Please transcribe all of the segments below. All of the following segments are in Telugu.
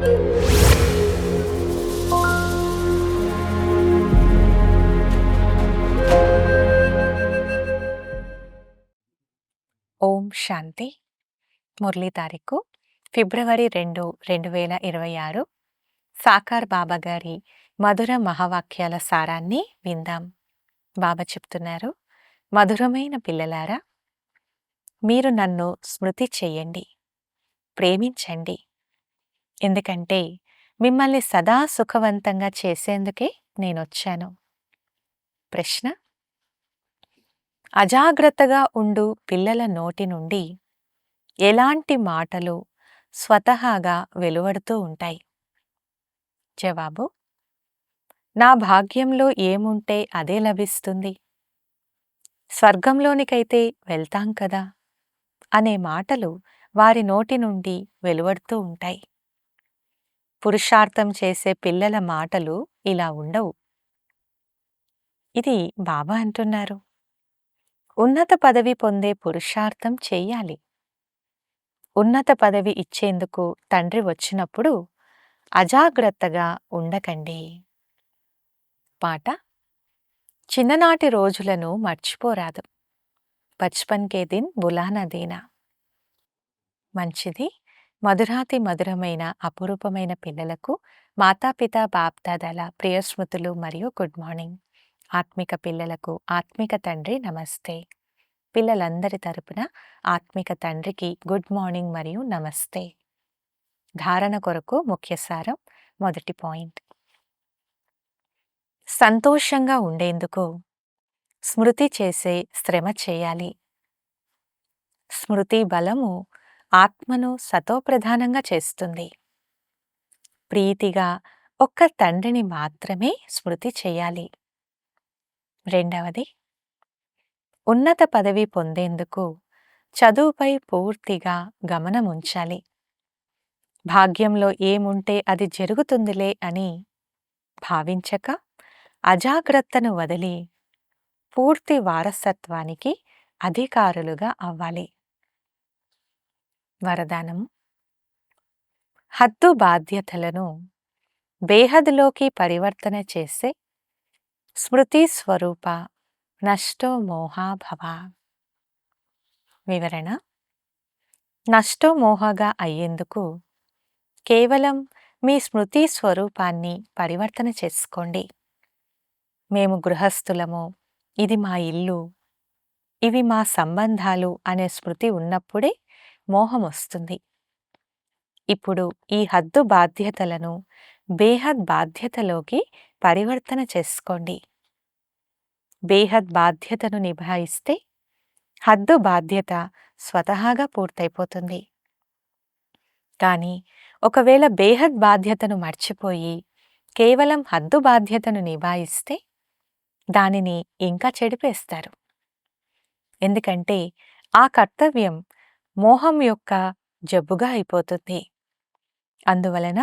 ఓం శాంతి. మురళీ తారీఖు ఫిబ్రవరి రెండు రెండు వేల ఇరవై ఆరు. సాకార్ బాబా గారి మధుర మహావాక్యాల సారాన్ని విందాం. బాబా చెప్తున్నారు మధురమైన పిల్లలారా మీరు నన్ను స్మృతి చేయండి ప్రేమించండి ఎందుకంటే మిమ్మల్ని సదా సుఖవంతంగా చేసేందుకే నేనొచ్చాను. ప్రశ్న? అజాగ్రత్తగా ఉండు పిల్లల నోటి నుండి ఎలాంటి మాటలు స్వతహాగా వెలువడుతూ ఉంటాయి? జవాబు? నా భాగ్యంలో ఏముంటే అదే లభిస్తుంది. స్వర్గంలోనికైతే వెళ్తాం కదా? అనే మాటలు వారి నోటి నుండి వెలువడుతూ ఉంటాయి. పురుషార్థం చేసే పిల్లల మాటలు ఇలా ఉండవు. ఇది బాబా అంటున్నారు. ఉన్నత పదవి పొందే పురుషార్థం చెయ్యాలి ఉన్నత పదవి ఇచ్చేందుకు తండ్రి వచ్చినప్పుడు అజాగ్రత్తగా ఉండకండి. పాట? చిన్ననాటి రోజులను మర్చిపోరాదు. బచ్పన్ కే దిన్ బులానా దీనా. మంచిది మధురాతి మధురమైన అపురూపమైన పిల్లలకు మాతాపిత బాప్దాదల ప్రియస్మృతులు మరియు గుడ్ మార్నింగ్. ఆత్మిక పిల్లలకు ఆత్మిక తండ్రి నమస్తే. పిల్లలందరి తరపున ఆత్మిక తండ్రికి గుడ్ మార్నింగ్ మరియు నమస్తే. ధారణ కొరకు ముఖ్య సారం మొదటి పాయింట్. సంతోషంగా ఉండేందుకు స్మృతి చేసే శ్రమ చేయాలి. స్మృతి బలము ఆత్మను సతోప్రధానంగా చేస్తుంది. ప్రీతిగా ఒక్క తండ్రిని మాత్రమే స్మృతి చేయాలి. రెండవది ఉన్నత పదవి పొందేందుకు చదువుపై పూర్తిగా గమనముంచాలి భాగ్యంలో ఏముంటే అది జరుగుతుందిలే అని భావించక అజాగ్రత్తను వదిలి పూర్తి వారసత్వానికి అధికారులుగా అవ్వాలి. వరదానము. హద్దు బాధ్యతలను బేహద్లోకి పరివర్తన చేసే స్మృతి స్వరూప నష్టో మోహాభవ వివరణ నష్టో మోహగా అయ్యేందుకు కేవలం మీ స్మృతి స్వరూపాన్ని పరివర్తన చేసుకోండి. మేము గృహస్థులము ఇది మా ఇల్లు ఇవి మా సంబంధాలు అనే స్మృతి ఉన్నప్పుడే మోహం వస్తుంది ఇప్పుడు ఈ హద్దు బాధ్యతలను బేహద్ బాధ్యతలోకి పరివర్తన చేసుకోండి. బేహద్ బాధ్యతను నిభాయిస్తే హద్దు బాధ్యత స్వతహాగా పూర్తయిపోతుంది. కానీ ఒకవేళ బేహద్ బాధ్యతను మర్చిపోయి కేవలం హద్దు బాధ్యతను నిభాయిస్తే దానిని ఇంకా చెడిపేస్తారు. ఎందుకంటే ఆ కర్తవ్యం మోహం యొక్క జబ్బుగా అయిపోతుంది. అందువలన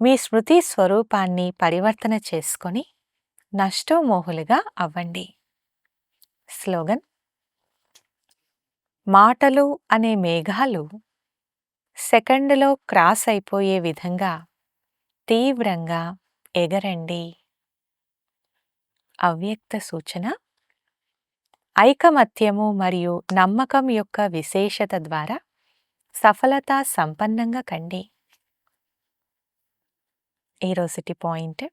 మీ స్మృతి స్వరూపాన్ని పరివర్తన చేసుకొని నష్టోమోహులుగా అవ్వండి. స్లోగన్ మాటలు అనే మేఘాలు సెకండ్లో క్రాస్ అయిపోయే విధంగా తీవ్రంగా ఎగరండి. అవ్యక్త సూచన ఐకమత్యము మరియు నమ్మకం యొక్క విశేషత ద్వారా సఫలత సంపన్నంగా కండి. ఈరోజుటి పాయింట్.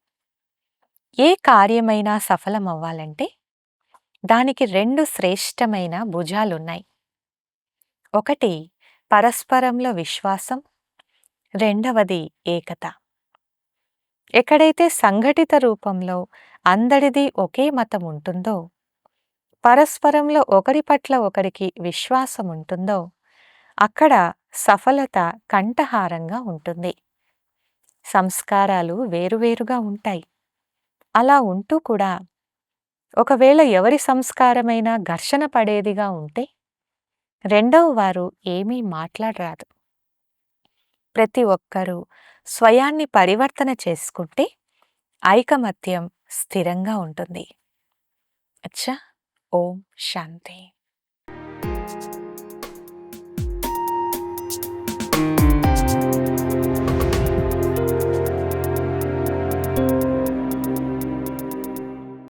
ఏ కార్యమైనా సఫలమవ్వాలంటే దానికి రెండు శ్రేష్టమైన భుజాలున్నాయి. ఒకటి పరస్పరంలో విశ్వాసం. రెండవది ఏకత. ఎక్కడైతే సంఘటిత రూపంలో అందరిది ఒకే మతం ఉంటుందో పరస్పరంలో ఒకరి పట్ల ఒకరికి విశ్వాసం ఉంటుందో అక్కడ సఫలత కంఠహారంగా ఉంటుంది. సంస్కారాలు వేరువేరుగా ఉంటాయి. అలా ఉంటూ కూడా ఒకవేళ ఎవరి సంస్కారమైనా ఘర్షణ పడేదిగా ఉంటే రెండవ వారు ఏమీ మాట్లాడరాదు. ప్రతి ఒక్కరూ స్వయాన్ని పరివర్తన చేసుకుంటే ఐకమత్యం స్థిరంగా ఉంటుంది. అచ్చా! ఓం శాంతి